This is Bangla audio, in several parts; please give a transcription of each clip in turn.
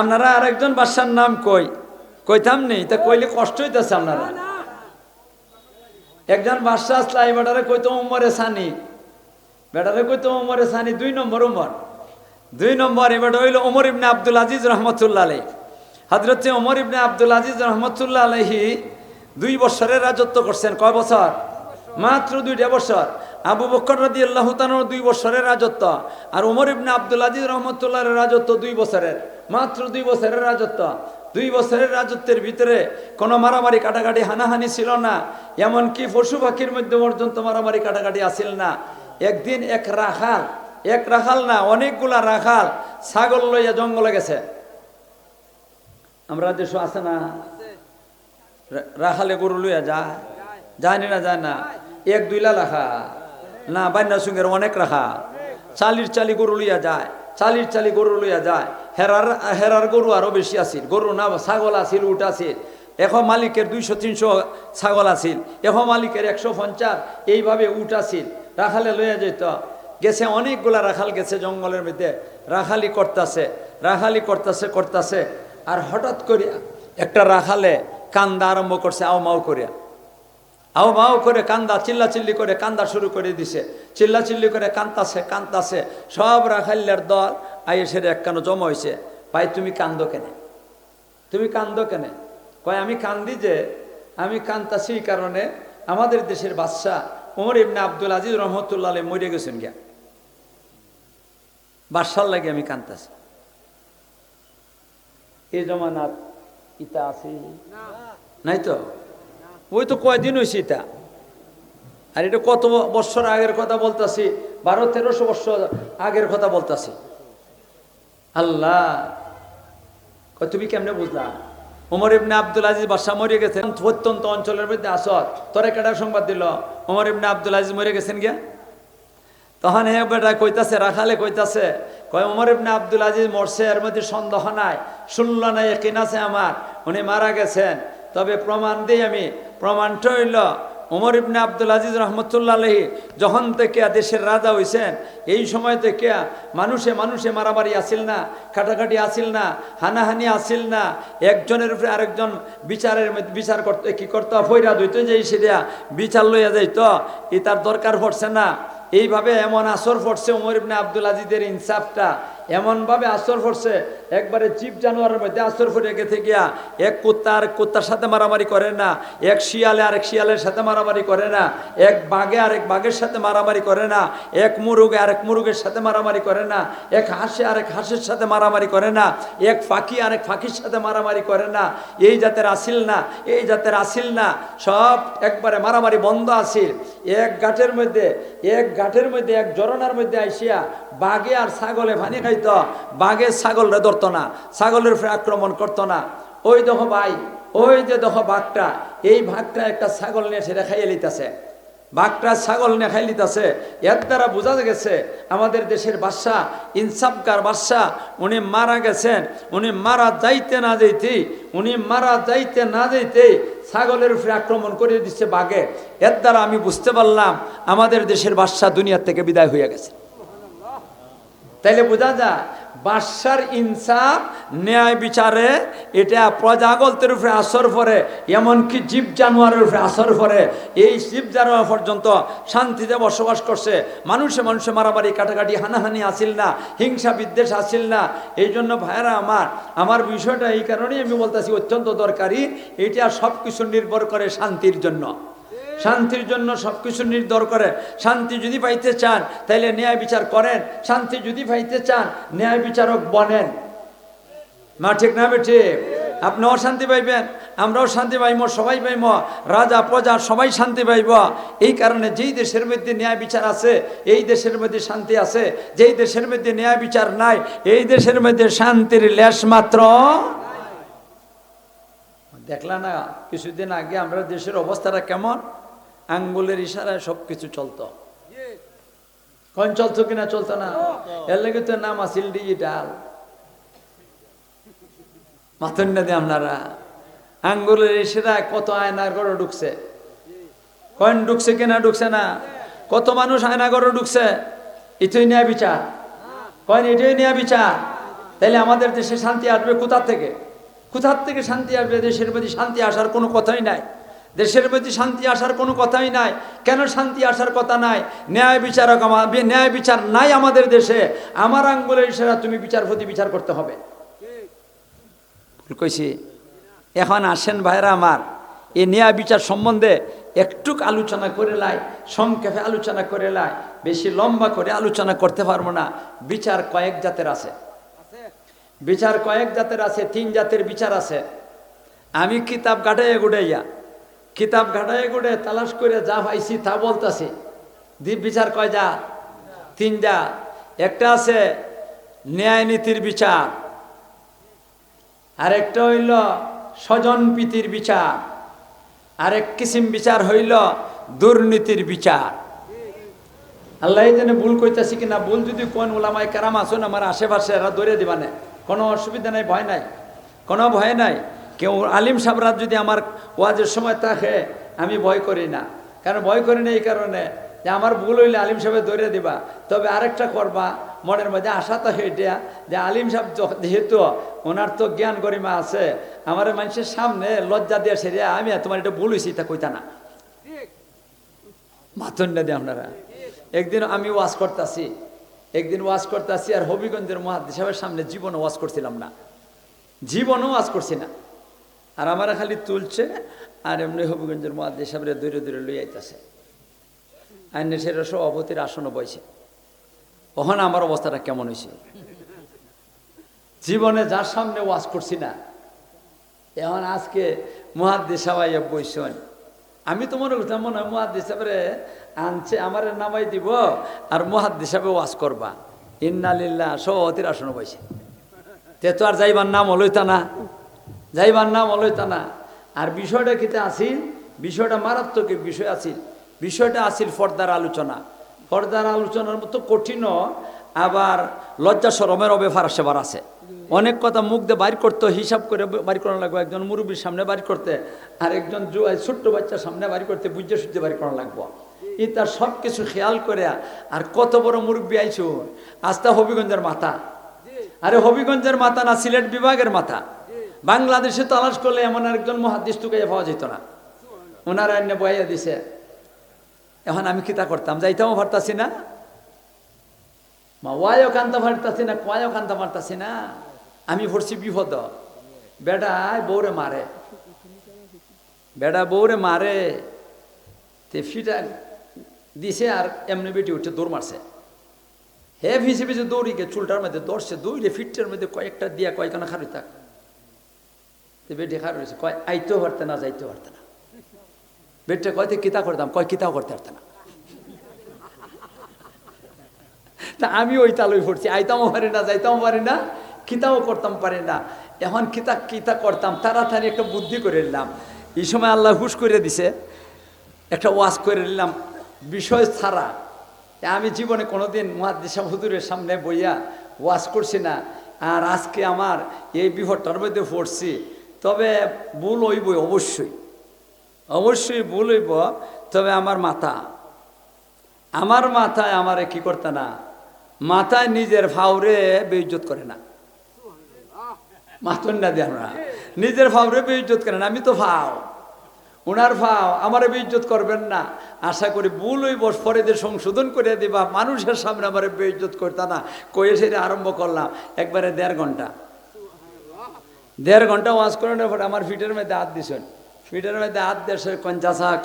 আপনারা আরেকজন বাসার নাম কই? কইতাম নেই তা কইলে কষ্ট হইতেছে আপনারা। একজন বাদশাহ আসলা এই বেটারে কইতো উমরে সানি। বেটারে কইতো উমরে সানি দুই নম্বর উমর। দুই নম্বর এবার হইল ওমর ইবনে আব্দুল আজিজ রহমতুল্লাহ আলাই হজরত ওমর ইবনে আব্দুল আজিজ রহমতুল্লাহ আলহি দুই বছরের রাজত্ব করছেন কয় বছর? মাত্র দুইটা বছর। আবু বকর রাদি আল্লাহ দুই বছরের রাজত্ব আর ওমর ইবনে আব্দুল আজিজ রহমতুল্লাহর রাজত্ব দুই বছরের। মাত্র দুই বছরের রাজত্ব। দুই বছরের রাজত্বের ভিতরে কোনো মারামারি কাটাকাটি হানাহানি ছিল না, এমনকি পশু পাখির মধ্যে পর্যন্ত মারামারি কাটাকাটি আসিল না। একদিন এক রাখাল এক রাখাল না, অনেকগুলা রাখাল ছাগল লইয়া জঙ্গলে গেছে। আমরা দেশ আছে না? রাখালে গরু লইয়া যায়? জানি না যায় না। এক দুইলা রাখা। না বান্যা সঙ্গের অনেক রাখা। চালির চালি গরু লইয়া যায়, চালির চালি গরু লইয়া যায়। হেরার হেরার গরু আরও বেশি আছিল। গরু না ছাগল আছিল, উট আছিল। এখ মালিকের দুইশো, তিনশো ছাগল আছিল। এখ মালিকের একশো পঞ্চাশ, এইভাবে উট আছিল। রাখালে লইয়া যেত গেছে অনেকগুলা রাখাল গেছে জঙ্গলের মধ্যে। রাখালি করতেছে রাখালি করতেছে করতেছে। আর হঠাৎ করিয়া একটা রাখালে কান্দা আরম্ভ করছে, আও মাও করিয়া। আও মাও করে কান্দা চিল্লা চিল্লি করে কান্দা শুরু করে দিছে। চিল্লা চিল্লি করে কান্দাছে কান্তাছে। সব রাখাল্লার দল আইসের একখানো জমা হয়েছে ভাই, তুমি কান্দো কেনে? তুমি কান্দো কেনে? কয়, আমি কান্দি যে, আমি কান্দাছি এই কারণে আমাদের দেশের বাদশাহ ওমর ইবনে আব্দুল আজিজ রহমতুল্লাহ মরে গেছেন গিয়া। বাদশার লাগে আমি কান্দাছি এই জমানার ইতা আছে? নাই তো? ওই তো কয়দিন হয়েছে ইতা আর এটা কত বছর আগের কথা বলতাছি, বারো তেরোশো বছর আগের কথা বলতাছি। আল্লাহ তুমি কেমনে বুঝলা? ওমর ইবনে আব্দুল আজিজ বাসা মরে গেছেন প্রত্যন্ত অঞ্চলের মধ্যে আসত তোরে কেটা সংবাদ দিল, ওমর ইবনে আব্দুল আজিজ মরে গেছেন গিয়া? তখন হে বেটা কইতাছে, রাখালে কইতাছে, কয়, ওমর ইবনে আব্দুল আজিজ মরছে, এর মধ্যে সন্দেহ নাই শুনল নাই একিন আছে আমার, উনি মারা গেছেন। তবে প্রমাণ দিই আমি, প্রমাণটা হইল ওমর ইবনে আব্দুল আজিজ রহমতুল্লাহ আলহি যখন থেকে দেশের রাজা হইছেন, এই সময় থেকে মানুষে মানুষে মারামারি আসিল না কাটাকাটি আসিল না, হানাহানি আসিল না। একজনের উপরে আরেকজন বিচারের বিচার করতে, কি করতে? ফৈরা ধুইতে যাই সেটা বিচার লইয়া যাইত ই তার দরকার পড়ছে না। এইভাবে এমন আসর পড়ছে উমর ইবনে আব্দুল আজিজের ইনসাফটা। এমনভাবে আসর পড়ছে একবারে জীব জানোয়ারের মধ্যে আসর পড়ে গেছে গিয়া, এক কুত্তা আর কুত্তার সাথে মারামারি করে না, এক শিয়ালে আরেক শিয়ালের সাথে মারামারি করে না, এক বাঘে আরেক বাঘের সাথে মারামারি করে না, এক মুরুগে আরেক মুরুগের সাথে মারামারি করে না, এক হাঁসে আরেক হাঁসের সাথে মারামারি করে না, এক ফাঁকি আরেক ফাঁকির সাথে মারামারি করে না, এই জাতের আসিল না, এই জাতের আসিল না, সব একবারে মারামারি বন্ধ আসিল। এক গাঁটের মধ্যে, এক গাঁটের মধ্যে, এক জরনার মধ্যে আইসিয়া বাঘে আর ছাগলে পানি খাইতো বাঘে ছাগলরে ধরতো। না, ছাগলের উপরে আক্রমণ করতো না। ওই দেখো ভাই, ওই যে দেখো বাঘটা, এই ভাগটা একটা ছাগল নিয়ে সেটা খাইয়ে লিতেছে বাঘটা ছাগল নিয়ে খাই লিতেছে এর দ্বারা বোঝা গেছে, আমাদের দেশের বাদশাহ, ইনসাফকার বাদশাহ, উনি মারা গেছেন, উনি মারা যাইতে না যাইতে উনি মারা যাইতে না যাইতে ছাগলের উপরে আক্রমণ করে দিচ্ছে বাঘে। এর দ্বারা আমি বুঝতে পারলাম, আমাদের দেশের বাদশাহ দুনিয়ার থেকে বিদায় হয়ে গেছে। তাইলে বোঝা যায় বাদশার ইনসাফ, ন্যায় বিচারে, এটা প্রজাগলতের উপরে আসর পরে এমনকি জীব জানোয়ারের উপরে আসর পরে এই জীব জানোয়ার পর্যন্ত শান্তিতে বসবাস করছে। মানুষে মানুষে মারামারি, কাটাকাটি, হানাহানি আসিল না, হিংসা, বিদ্বেষ আসিল না। এই জন্য ভাইয়েরা আমার আমার বিষয়টা এই কারণেই আমি বলতেছি, অত্যন্ত দরকারি, এটা সব কিছু নির্ভর করে শান্তির জন্য। শান্তির জন্য সব কিছু নির্ভর করে। শান্তি যদি পাইতে চান তাহলে ন্যায় বিচার করেন। শান্তি যদি পাইতে চান, ন্যায় বিচারক বনেন। মা, ঠিক না বেঠে আপনিও শান্তি পাইবেন, আমরাও শান্তি পাইব, সবাই পাইব। রাজা, প্রজা, সবাই শান্তি পাইব। এই কারণে যেই দেশের মধ্যে ন্যায় বিচার আছে, এই দেশের মধ্যে শান্তি আছে। যেই দেশের মধ্যে ন্যায় বিচার নাই, এই দেশের মধ্যে শান্তির লেশ মাত্র দেখলা না, কিছুদিন আগে আমরা দেশের অবস্থাটা কেমন? আঙ্গুলের ইশারায় সব কিছু চলতো কোন চলতো কিনা চলতো না? এর লাগে তো নাম আসিল ডিজিটাল। মাথন না দিয়ে আপনারা। আঙ্গুলের ইশারায় কত আয়নার ঘরে ঢুকছে? কয়েন ঢুকছে কিনা ঢুকছে না? কত মানুষ আয়না ঘরে ঢুকছে? এটাই নেয়া বিচার। কয়েন এটাই নেয়া বিচার। তাহলে আমাদের দেশে শান্তি আসবে কোথা থেকে? কোথার থেকে শান্তি আসবে? দেশের মধ্যে শান্তি আসার কোনো কথাই নাই। দেশের মধ্যে শান্তি আসার কোনো কথাই নাই। কেন শান্তি আসার কথা নাই? ন্যায় বিচারক আমার ন্যায় বিচার নাই আমাদের দেশে। আমার আঙ্গুলের ইশারা তুমি বিচারপতি বিচার করতে হবে। কইছি। এখন আসেন ভাইরা আমার এই ন্যায় বিচার সম্বন্ধে একটুক আলোচনা করে লাই, সংক্ষেপে আলোচনা করে লাই। বেশি লম্বা করে আলোচনা করতে পারব না। বিচার কয়েক জাতের আছে। বিচার কয়েক জাতের আছে, তিন জাতের বিচার আছে। আমি কিতাব ঘাটাইয়া গুড়াইয়া কিতাব ঘাটাইয়া গুড়ে তালাশ করে যা পাইছি তা বলতাছি। দ্বীপ বিচার কয় যা তিন যা একটা আছে ন্যায় নীতির বিচার। আরেকটা হইল স্বজন প্রীতির বিচার। আরেক কিসিম বিচার হইল দুর্নীতির বিচার। আল্লাহ যেন ভুল কইতাছি কিনা? ভুল যদি কোন ওলামায় কারাম আসুন আমার আশেপাশে এরা দৌড়ে দিবা না কোনো অসুবিধা নাই, ভয় নাই। কোনো ভয় নাই। কেউ আলিম সাবরা যদি আমার ওয়াজের সময় থাকে, আমি ভয় করি না। কারণ ভয় করি না এই কারণে? যে আমার ভুল হইলে আলিম সাহেব দৌড়ে দিবা। তবে আরেকটা করবা, মনের মধ্যে আশা থাকে এটা, যে আলিম সাহেব যেহেতু ওনার তো জ্ঞান গরিমা আছে, আমার মানুষের সামনে লজ্জা দিয়ে সেরিয়া আমি তোমার এটা ভুল হয়েছি তা কইতা না। মাথন না দিয়ে আপনারা। একদিন আমি ওয়াজ করতেছি, একদিন ওয়াজ করতেছি আর হবিগঞ্জের সাহেবের সামনে জীবনে ওয়াজ করছিলাম না। জীবনও ওয়াজ করছি না। আর আমার খালি তুলছে, আর এমনি হবিগঞ্জের মহাদিস সাহেবের দূরে দূরে লই আইতাছে। আইনে সেটা সভাপতির আসনও বইছে। ওখানে আমার অবস্থাটা কেমন হয়েছে জীবনে যার সামনে ওয়াজ করছি না, এখন আজকে মহাদ্দেশ সাবাইয়া বইসন আমি তো মনে করতাম, মনে হয় মহাদ্দেশ সাহেবরে আনছে, আমার নামাই দিব, আর মহাদ্দেশ সাহেবে ওয়াজ করবা। ইন্নালিল্লাহ সভাপতির আসন বইছে। তে তো আর যাইবার নাম অলইতা না। যাইবার নাম অলইতা না। আর বিষয়টা কিতে আসিল বিষয়টা মারাত্মক বিষয় আছিল। বিষয়টা আসিল ফর্দার আলোচনা। ফর্দার আলোচনার মতো কঠিনও, আবার লজ্জা সরমের ব্যাপার সেবার আছে। অনেক কথা মুখ দিয়ে বাইর করতে, হিসাব করে বাড়ি করা লাগবে। একজন মুরব্বীর সামনে বাড়ি করতে, আর একজন ছোট্ট বাচ্চার সামনে বাড়ি করতে বুঝে সুঝে বাড়ি করা লাগবো। ই তার সব কিছু খেয়াল করে, আর কত বড় মুরব্বী আইছো আস্তা হবিগঞ্জের মাথা। আরে হবিগঞ্জের মাথা না, সিলেট বিভাগের মাথা। বাংলাদেশে তালাশ করলে এমন একজন মহাদিস টুকে পাওয়া যেত না। ওনারা এনে বয়াইয়া দিছে, এখন আমি কিতা করতাম, যাইতামও পারতাছি না। মা, ওয়াইও কান্তা পারতাছি না কয়াও কান্তা পারতাছি না। আমি ভরছি বিপদ। বেড়ায় বৌরে মারে। বেড়া বৌরে মারে। তে ফিটা দিছে আর এমনি বেটি উঠে দৌড় মারছে। হে ভিসে দৌড়ি দৌড়িকে চুলটার মধ্যে দৌড়ছে দৌড়ে ফিটটার মধ্যে কয়েকটা দিয়া কয়েকখানা খারুই থাক। বেটি খার রয়েছে। কয়, আইতেও পারতে না, যাইতেও পারতে না। বেটটা কয়তে কিতা করতাম, কয় কিতাও করতে পারতে না। তা আমি ওই তালই পড়ছি আইতামও পারি না যাইতামও পারি না কিতাও করতাম পারি না। এখন কিতা কিতা করতাম, তাড়াতাড়ি একটা বুদ্ধি করে নিলাম। এই সময় আল্লাহ হুশ করে দিছে, একটা ওয়াজ করে নিলাম, বিষয় ছাড়া। আমি জীবনে কোনোদিন মহাদিসা হুজুরের সামনে বইয়া ওয়াজ করছি না। আর আজকে আমার এই বিপদটার মধ্যে পড়ছি। তবে ভুল হইবই, অবশ্যই। অবশ্যই ভুল হইব, তবে আমার মাথা। আমার মাথায় আমারে কি করতে না? মাথায় নিজের ফাউরে বেইজ্জত করে না। মাতন না দিয়ে আমরা। নিজের ফাউরে বেইজ্জত করে না, আমি তো ফাও ওনার ফাও আমারে বেইজ্জত করবেন না। আশা করি ভুল ওই বস পরে সংশোধন করে দিবা। মানুষের সামনে আমারে বেইজ্জত করতে না। কয়ে সেটা আরম্ভ করলাম, একবারে দেড় ঘণ্টা। দেড় ঘণ্টা ওয়াজ করানোর পরে আমার ফিটের মধ্যে হাত দিছেন। ফিটের মধ্যে হাত দেশে কঞ্চাসা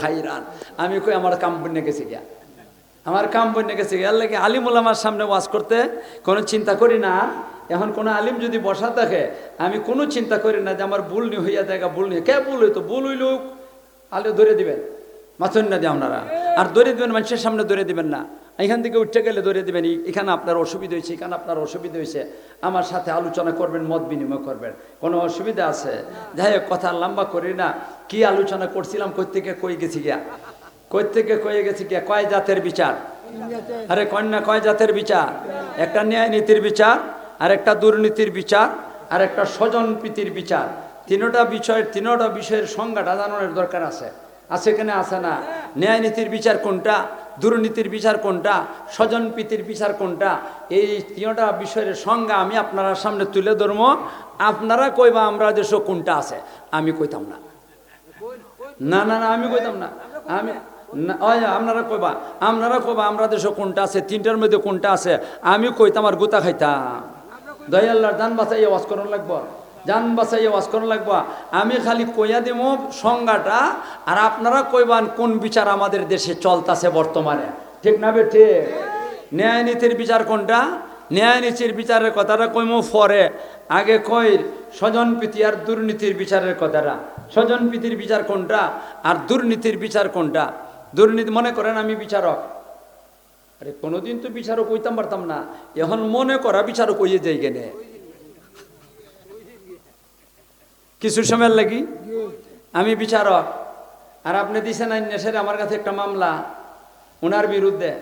খাইরান। আমি কই, আমার কাম বন্যে গেছি গিয়া। আমার কাম বন্যে গেছে গিয়া। লাগে আলিমুল আমার সামনে ওয়াজ করতে কোনো চিন্তা করি না। এখন কোনো আলিম যদি বসা থাকে, আমি কোনো চিন্তা করি না যে আমার ভুল নি হইয়া দেখা ভুল নি কে ভুল হইতো? ভুল হইল আলে ধরে দিবেন। মাথুন না দিয়ে আপনারা। আর ধরে দিবেন, মানুষের সামনে ধরে দিবেন না। এখান থেকে উঠতে গেলে ধরে দিবেন এখানে আপনার অসুবিধা হয়েছে, এখানে আপনার অসুবিধা হয়েছে। আমার সাথে আলোচনা করবেন, মত বিনিময় করবেন। কোনো অসুবিধা আছে? যাই হোক, কথা লম্বা করি না। কি আলোচনা করছিলাম কই থেকে কই গেছি গিয়া? কই থেকে কয়ে গেছি গিয়া? কয় জাতের বিচার? আরে কন্যা, কয় জাতের বিচার? একটা ন্যায় নীতির বিচার আর একটা দুর্নীতির বিচার আর একটা স্বজন প্রীতির বিচার। তিনোটা বিষয়ের তিনোটা বিষয়ের সংজ্ঞাটা জানানোর দরকার আছে। আছে কেন, আছে না? ন্যায় নীতির বিচার কোনটা? দুর্নীতির বিচার কোনটা? স্বজন প্রীতির বিচার কোনটা? এই তিনটা বিষয়ের সংজ্ঞা আমি আপনারা সামনে তুলে ধরবো। আপনারা কইবা আমরা দেশ কোনটা আছে। আমি কইতাম না। না না না, আমি কইতাম না। আমি আপনারা কইবা আপনারা কইবা আমরা দেশ কোনটা আছে, তিনটার মধ্যে কোনটা আছে, আমি কইতাম আর গুতা খাইতাম। দয়াল্লার দান বাঁচাই ওয়াজ করন লাগবো। জান বাঁচাই ওয়াজ করন লাগবো। আমি খালি কইয়া দিব সংজ্ঞাটা, আর আপনারা কইবান কোন বিচার আমাদের দেশে চলতাছে বর্তমানে। ঠিক না বে ঠিক? ন্যায় নীতির বিচার কোনটা? ন্যায় নীতির বিচারের কথাটা কইমো পরে আগে কই, স্বজন প্রীতি আর দুর্নীতির বিচারের কথাটা। স্বজন প্রীতির বিচার কোনটা আর দুর্নীতির বিচার কোনটা? দুর্নীতি, মনে করেন আমি বিচারক। আরে কোনোদিন তো বিচারক কইতাম পারতাম না। এখন মনে করা বিচারক কইয়ে যাই কেনে কিছু সময়ের লাগি আমি বিচারক। আর আপনি দিছেন আইনেশের আমার কাছে একটা মামলা ওনার বিরুদ্ধে।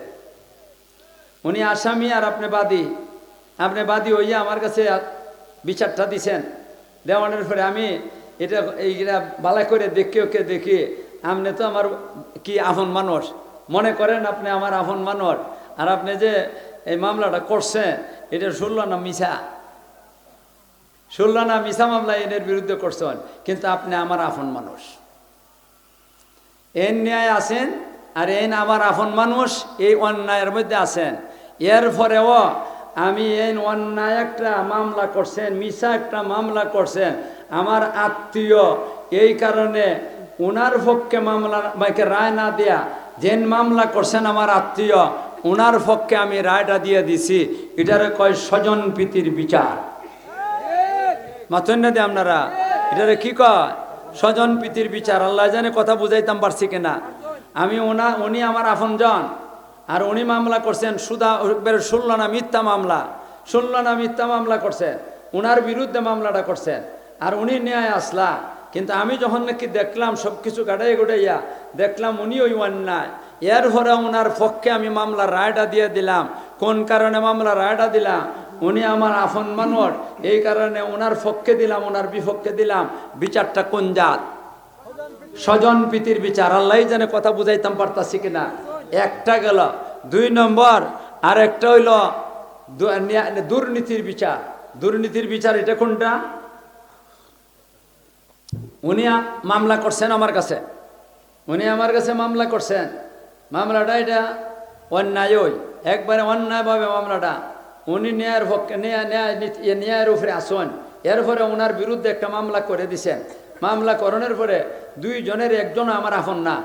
উনি আসামি আর আপনি বাদী। আপনি বাদী হইয়া আমার কাছে বিচারটা দিছেন। দেওয়ানোর পরে আমি এটা, এইটা বালা করে দেখি ওকে দেখি, আপনি তো আমার কি আহন মানুষ? মনে করেন আপনি আমার আহন মানুষ। আর আপনি যে এই মামলাটা করছেন, এটা শুনল না মিছা? শুনল না মিছা মামলা এনের বিরুদ্ধে করছেন কিন্তু আপনি আমার আফন মানুষ। এন ন্যায় আছেন আর এন আমার আফন মানুষ, এই অন্যায়ের মধ্যে আছেন। এর পরেও আমি এই অন্যায় একটা মামলা করছেন মিশা একটা মামলা করছেন। আমার আত্মীয় এই কারণে ওনার পক্ষে মামলা বাইকে রায় না দেয়া, যেন মামলা করছেন আমার আত্মীয় ওনার পক্ষে আমি রায়টা দিয়ে দিছি। এটারে কয় স্বজন প্রীতির বিচার। মাথন না দিয়ে আপনারা, এটারে কি কয়? স্বজন প্রীতির বিচার, আল্লাহ জানে কথা বুঝাইতাম পারছি কিনা। আমি ওনা, উনি আমার আপনজন, আর উনি মামলা করছেন সুদা শুনল না মিথ্যা মামলা শুনল না মিথ্যা মামলা করছেন, উনার বিরুদ্ধে মামলাটা করছেন, আর উনি ন্যায় আসলা। কিন্তু আমি যখন নাকি দেখলাম সব কিছু গাড়াই গোড়াইয়া দেখলাম উনি ওই অন্যায়। এর পরে ওনার পক্ষে আমি মামলার রায়টা দিয়ে দিলাম। কোন কারণে মামলার রায়টা দিলাম? উনি আমার আফন মানুষ। এই কারণে ওনার পক্ষে দিলাম ওনার বিপক্ষে দিলাম। বিচারটা কোন জাত? স্বজন প্রীতির বিচার। আল্লাহ জানে কথা বুঝাইতাম পারতাছি কিনা। একটা গেল, দুই নম্বর আর একটা হইল দুর্নীতির বিচার। দুর্নীতির বিচার এটা কোনটা? উনি মামলা করছেন আমার কাছে। উনি আমার কাছে মামলা করছেন। মামলাটা এটা অন্যায় ওই একবারে অন্যায়ভাবে মামলাটা। উনি ন্যায়ের পক্ষে ন্যায় ন্যায় ন্যায়ের উপরে আসুন। এরপরে ওনার বিরুদ্ধে একটা মামলা করে দিছেন। মামলা করণের পরে দুইজনের একজন আমার আফন না,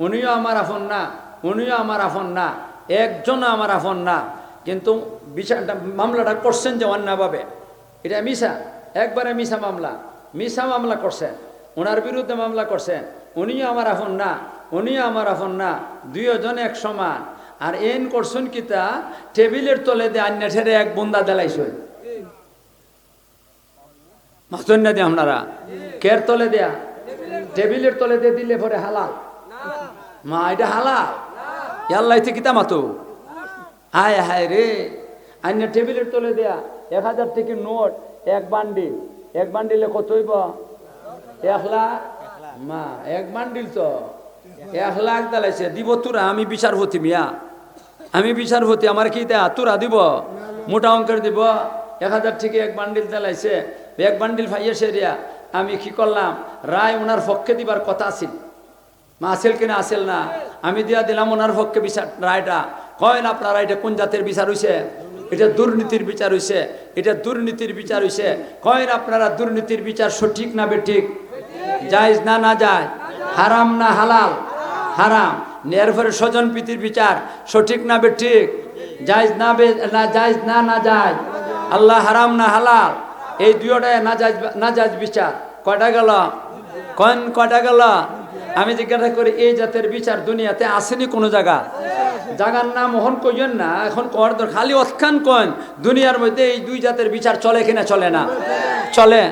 উনিও আমার আফন না, উনিও আমার আফন না, একজন আমার আফন না। কিন্তু বিচারটা মামলাটা করছেন যে অন্যায়ভাবে। এটা মিশা একবারে মিশা মামলা। মিশা মামলা করছেন। ওনার বিরুদ্ধে মামলা করছেন। উনিও আমার আফন না, উনিও আমার আফন না। দুইজন এক সমান। আর এন করছেন কিতা টেবিলের তলে দিয়ে আন্যা ঠেরে এক বন্দা দেলাইছেন মাস্টার না দিয়ে আপনারা? কের তলে দেয়া? টেবিলের তলে দিয়ে দিলে পরে হালাল। মা, এটা হালাল? ইয়াল্লাই থেকে কিতা মাতো? হায় হায় রে। আন্য টেবিলের তলে দেয়া এক হাজার থেকে নোট, এক বান্ডিল। এক বান্ডিলে কত হইব? এক লাখ? মা, এক বান্ডিল তো। এক লাখ দালাইছে। দিব তোরা, আমি বিচারপতি মিয়া। আমি বিচারপতি, আমার কি দেয়া? তোরা দিব? মোটা অঙ্কের দিব? এক হাজার থেকে এক বান্ডিল দালাইছে এক বান্ডিল ফাইয়ে সেরিয়া। আমি কি করলাম? রায় ওনার পক্ষে দিবার কথা আছিল। মা আসেল কিনা আসেল না? আমি দিয়া দিলাম ওনার পক্ষে বিচার রায়টা। কয় না আপনার রায়টা কোন জাতের বিচার হইছে? এটা দুর্নীতির বিচার হইছে। এটা দুর্নীতির বিচার হইছে। কয় না আপনারা, দুর্নীতির বিচার সঠিক না বেঠিক? জায়জ না না যায়? হারাম না হালাল? হারাম। এর ফলে স্বজন প্রীতির বিচার। সঠিক না বে ঠিক জায়জ না বে না জায়জ না না যায়। আল্লাহ হারাম না হালাল? এই দুইটায় না যাজ না যাজ বিচার। কয়টা গেল? কন কয়টা গেল? আমি জিজ্ঞাসা করি, এই জাতের বিচার দুনিয়াতে আসেনি কোনো জায়গা? জাগার নাম ওহন কইন না, এখন কর দর। খালি অৎখান কন? দুনিয়ার মধ্যে এই দুই জাতের বিচার চলে কিনা চলে না? চলে।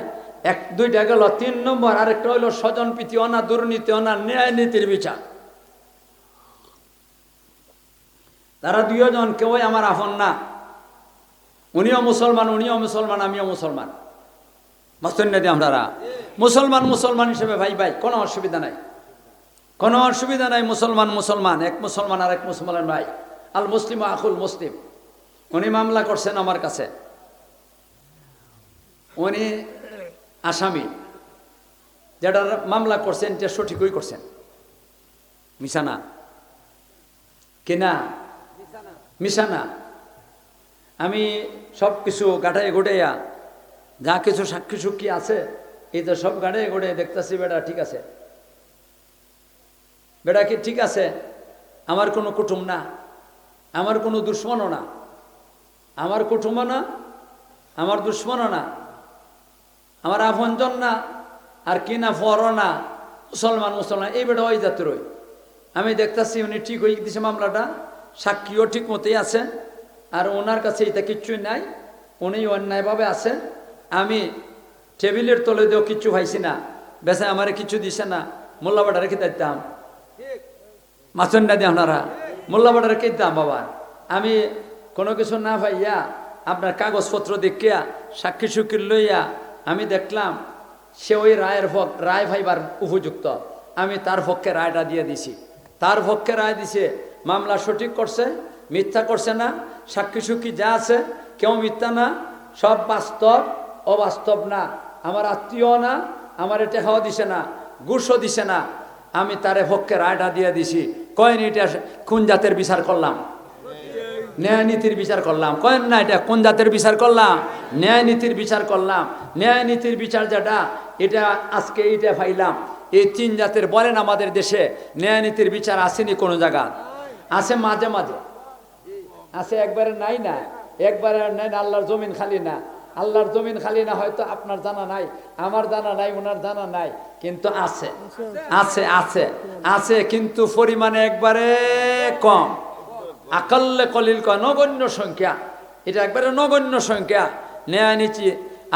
এক দুইটা গেল, তিন নম্বর, আরেকটা হইল স্বজন প্রীতি অনা দুর্নীতি অনা ন্যায় নীতির বিচার। তারা দুইজন কেউই আমার আফন না। উনিও মুসলমান উনিও মুসলমান, আমিও মুসলমান। মাস্তুন্যাদি আপনারা মুসলমান মুসলমান হিসেবে ভাই ভাই, কোনো অসুবিধা নাই। কোনো অসুবিধা নাই, মুসলমান মুসলমান, এক মুসলমান আর এক মুসলমান ভাই। আল মুসলিম, আকুল মুসলিম। উনি মামলা করছেন আমার কাছে। উনি আসামি। যেটা মামলা করছেন যে সঠিকই করছেন। মিশানা কিনা? মিশানা আমি সব কিছু গাঠায় গোটাইয়া যা কিছু সাক্ষী সুক্ষী আছে, এই তো সব গাড়াই গোড়ে দেখতেছি, বেটা, ঠিক আছে। বেটা কি ঠিক আছে? আমার কোনো কুটুম না। আমার কোনো দুশ্মনও না। আমার কুটুমও না, আমার দুশ্মনও না। আমার আপনজন না, আর কি না, ফরও না, মুসলমান মুসলমান, এই বেটা ওই জাতের আমি দেখতেছি উনি ঠিক হয়ে দিছে মামলাটা। সাক্ষীও ঠিক মতোই আছে, আর ওনার কাছে এটা কিচ্ছুই নাই উনি অন্যায়ভাবে আছেন আমি টেবিলের তলে দিয়েও কিচ্ছু পাইছি না বেসে আমারে কিছু দিছে না মোল্লাবাটা রেখে দিতাম? মাছন্ডা দিয়ে আপনারা মোল্লাবাটা রেখে দিতাম বাবা? আমি কোনো কিছু না পাইয়া আপনার কাগজপত্র দেখিয়া, সাক্ষী সুক্ষী লইয়া, আমি দেখলাম সে ওই রায়ের ভক রায় ভাইবার উপযুক্ত। আমি তার পক্ষে রায়টা দিয়ে দিছি। তার পক্ষে রায় দিছে মামলা সঠিক করছে, মিথ্যা করছে না, সাক্ষী সুক্ষী যা আছে, কেউ মিথ্যা না, সব বাস্তব, অবাস্তব না। আমার আত্মীয় না, আমার এটা হওয়া দিছে না গুসও দিছে না। আমি তারে পক্ষে রায়টা দিয়ে দিছি। কয়েন এটা কোন জাতের বিচার করলাম? ন্যায় নীতির বিচার করলাম। কয়েন না এটা কোন জাতের বিচার করলাম? ন্যায় নীতির বিচার করলাম। ন্যায় নীতির বিচার যেটা, এটা আজকে এইটা পাইলাম। এই তিন জাতের বলেন আমাদের দেশে, ন্যায় নীতির বিচার আসেনি কোনো জায়গা। আছে মাঝে মাঝে। আছে একবারে নাই না, একবারে নাই না, আল্লাহর জমিন খালি না। আল্লাহর জমিন খালি না, হয়তো আপনার জানা নাই, আমার জানা নাই ওনার জানা নাই, কিন্তু আছে। আছে আছে আছে, কিন্তু পরিমাণে একবারে কম। আকাল্লে কলিল ক নগণ্য সংখ্যা। এটা একবারে নগণ্য সংখ্যা। ন্যায় নিচি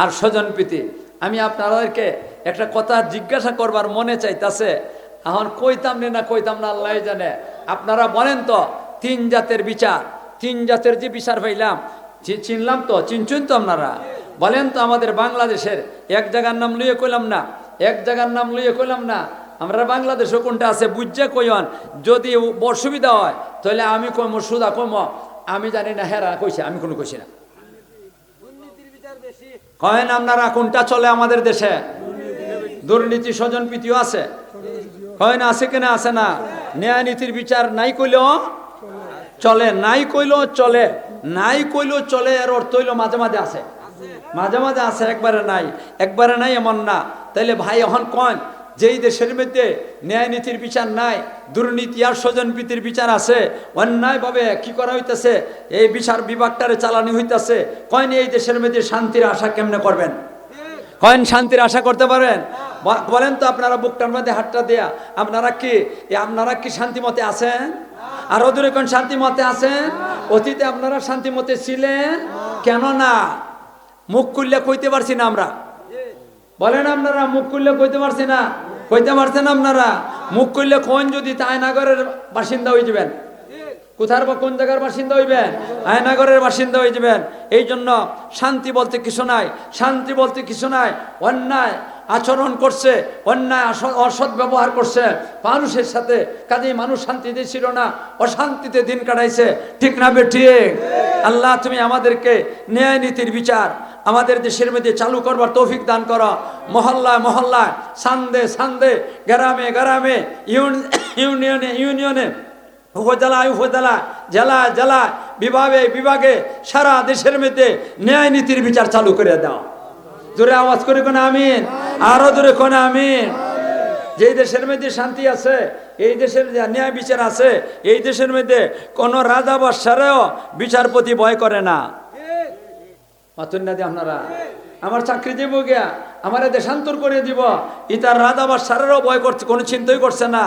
আর স্বজন প্রীতি। আমি আপনাদেরকে একটা কথা জিজ্ঞাসা করবার মনে চাইতাছে। এখন কইতাম না কইতাম না আল্লাহ জানে। আপনারা বলেন তো তিন জাতের বিচার তিন জাতের যে বিচার পাইলাম চিনলাম তো চিনচুন তো আপনারা? বলেন তো আমাদের বাংলাদেশের এক জায়গার নাম লইয়ে কইলাম না এক জায়গার নাম লইয়ে কইলাম না আমরা বাংলাদেশে কোনটা আছে বুঝছে কইন যদি অসুবিধা হয় তাহলে আমি কইম সুদা কইম আমি জানি না হেরা কইছে আমি কোনো কইছি না। কয়েন আপনারা কোনটা চলে আমাদের দেশে? দুর্নীতি স্বজন প্রীতিও আছে কয়েন আছে কিনা আছে না? ন্যায় নীতির বিচার নাই কইলেও চলে, নাই কইলেও চলে, নাই কইলেও চলে এর অর্থ হইল মাঝে মাঝে আছে। মাঝে মাঝে আছে, একবারে নাই একবারে নাই এমন না। তাইলে ভাই এখন কন, যেই দেশের মধ্যে ন্যায় নীতির বিচার নাই, দুর্নীতি আর স্বজন প্রীতির বিচার আছে, অন্যায়ভাবে কি করা হইতেছে? এই বিচার বিভাগটারে চালানি হইতেছে। কয়নি এই দেশের মধ্যে শান্তির আশা কেমনে করবেন? কয়েন শান্তির আশা করতে পারেন? বলেন তো আপনারা বুকটার মধ্যে হাতটা দেয়া। আপনারা কি আপনারা কি শান্তি মতে আছেন? আর দূরে কোন শান্তি মতে আছেন? অতীতে আপনারা শান্তি মতে ছিলেন? কেন না? মুখ খুললে কইতে পারছি না আমরা। বলেন আপনারা, মুখ খুললে কইতে পারছি না? কইতে পারছেন আপনারা? মুখ করলে কোন যদি আয়নাগরের বাসিন্দা হয়ে যাবেন? কোথার বা কোন জায়গার বাসিন্দা হইবেন? আয়নাগরের বাসিন্দা হয়ে যাবেন। এই জন্য শান্তি বলতে কিছু নাই। শান্তি বলতে কিছু নাই। অন্যায় আচরণ করছে, অন্যায়, অসৎ ব্যবহার করছে। মানুষের সাথে কাজেই মানুষ শান্তিতে ছিল না, অশান্তিতে দিন কাটাইছে। ঠিক না বে, ঠিক? আল্লাহ, তুমি আমাদেরকে ন্যায় নীতির বিচার, আমাদের দেশের মধ্যে চালু করবার তৌফিক দান করো। মহল্লায় মহল্লায়, সান্দে সান্দে, গ্রামে গ্রামে ইউনিয়নে ইউনিয়নে, উপজেলায় উপজেলা জেলা জেলা বিভাগে বিভাগে সারা দেশের মধ্যে ন্যায় নীতির বিচার চালু করে দাও। জোরে আওয়াজ করে কোন আমিন? আরও জোরে কোন আমিন? যেই দেশের মধ্যে শান্তি আছে, এই দেশের ন্যায় বিচার আছে, এই দেশের মধ্যে কোন রাজা বাসারেও বিচারপতি ভয় করে না। আপনারা, আমার চাকরি দিব গিয়া, আমার দেশান্তর করে দিব, ইতার রাজা বা সারেরও ভয় করছে, কোনো চিন্তাই করছে না,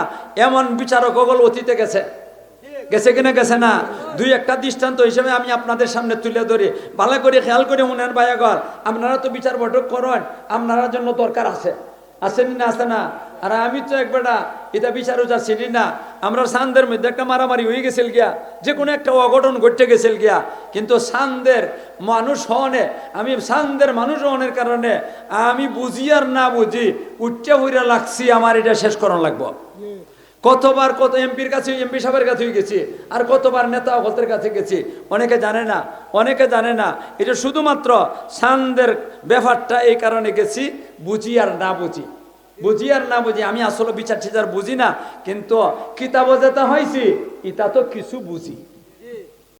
এমন বিচারক ওগল অতীতে গেছে। গেছে কিনা, গেছে না? দুই একটা দৃষ্টান্ত হিসেবে আমি আপনাদের সামনে তুলে ধরি। ভালো করে খেয়াল করে মনে ভাইয়াগর আপনারা তো বিচার বৈঠক করেন, আপনারা জন্য দরকার আছে। আসেনি না আছে না? আর আমি তো একবারটা এটা বিচারও যাচ্ছিলি না। আমরা সান্দের মধ্যে একটা মারামারি হয়ে গেছিল গিয়া যে কোনো একটা অঘটন ঘটতে গেছিল গিয়া। কিন্তু সান্দের মানুষ হনে আমি সান্দের মানুষ হনের কারণে আমি বুঝি আর না বুঝি উচ্চা হইরা লাগছি, আমার এটা শেষ করানো লাগবো। কতবার কত এমপির কাছে, এমপি সাহেবের কাছে গেছি, আর কতবার নেতা অগতের কাছে গেছি, অনেকে জানে না, অনেকে জানে না। এটা শুধুমাত্র সানদের ব্যাপারটা এই কারণে গেছি, বুঝি আর না বুঝি। বুঝি আর না বুঝি, আমি আসলে বিচার টিচার বুঝি না, কিন্তু কিতাব যেটা হয়েছি এটা তো কিছু বুঝি।